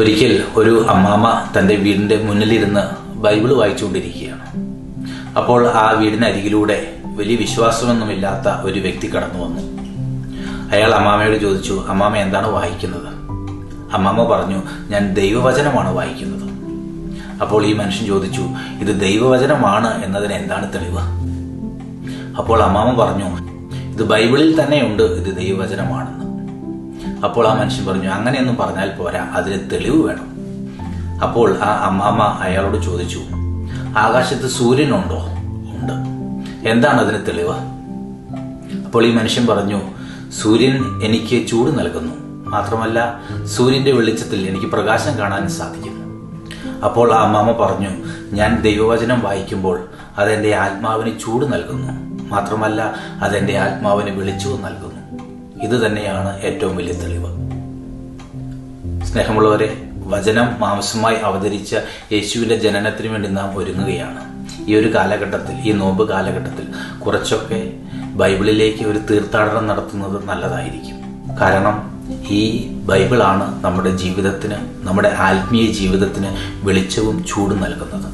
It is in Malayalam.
ഒരിക്കൽ ഒരു അമ്മാമ തന്റെ വീടിന്റെ മുന്നിലിരുന്ന് ബൈബിൾ വായിച്ചുകൊണ്ടിരിക്കുകയാണ്. അപ്പോൾ ആ വീടിനരികിലൂടെ വലിയ വിശ്വാസമൊന്നുമില്ലാത്ത ഒരു വ്യക്തി കടന്നു വന്നു. അയാൾ അമ്മാമയോട് ചോദിച്ചു അമ്മാമ എന്താണ് വായിക്കുന്നത്? അമ്മാമ പറഞ്ഞു ഞാൻ ദൈവവചനമാണ് വായിക്കുന്നത്. അപ്പോൾ ഈ മനുഷ്യൻ ചോദിച്ചു ഇത് ദൈവവചനമാണ് എന്നതിന് എന്താണ് തെളിവ്? അപ്പോൾ അമ്മാമ പറഞ്ഞു ഇത് ബൈബിളിൽ തന്നെയുണ്ട് ഇത് ദൈവവചനമാണെന്ന് അപ്പോൾ ആ മനുഷ്യൻ പറഞ്ഞു അങ്ങനെയൊന്നും പറഞ്ഞാൽ പോരാ അതിന് തെളിവ് വേണം. അപ്പോൾ ആ അമ്മാമ അയാളോട് ചോദിച്ചു ആകാശത്ത് സൂര്യനുണ്ടോ? ഉണ്ട്. എന്താണ് അതിന് തെളിവ്? അപ്പോൾ ഈ മനുഷ്യൻ പറഞ്ഞു സൂര്യൻ എനിക്ക് ചൂട് നൽകുന്നു മാത്രമല്ല സൂര്യന്റെ വെളിച്ചത്തിൽ എനിക്ക് പ്രകാശം കാണാൻ സാധിക്കുന്നു. അപ്പോൾ ആ അമ്മാമ പറഞ്ഞു ഞാൻ ദൈവവചനം വായിക്കുമ്പോൾ അതെന്റെ ആത്മാവിന് ചൂട് നൽകുന്നു മാത്രമല്ല അതെന്റെ ആത്മാവിന് വെളിച്ചവും നൽകുന്നു. ഇത് തന്നെയാണ് ഏറ്റവും വലിയ തെളിവ്. സ്നേഹമുള്ളവരെ വചനം മാംസമായി അവതരിച്ച യേശുവിന്റെ ജനനത്തിന് വേണ്ടി നാം ഒരുങ്ങുകയാണ്. ഈ ഒരു കാലഘട്ടത്തിൽ ഈ നോമ്പ് കാലഘട്ടത്തിൽ കുറച്ചൊക്കെ ബൈബിളിലേക്ക് ഒരു തീർത്ഥാടനം നടത്തുന്നത് നല്ലതായിരിക്കും. കാരണം ഈ ബൈബിളാണ് നമ്മുടെ ജീവിതത്തിന് നമ്മുടെ ആത്മീയ ജീവിതത്തിന് വെളിച്ചവും ചൂടും നൽകുന്നത്.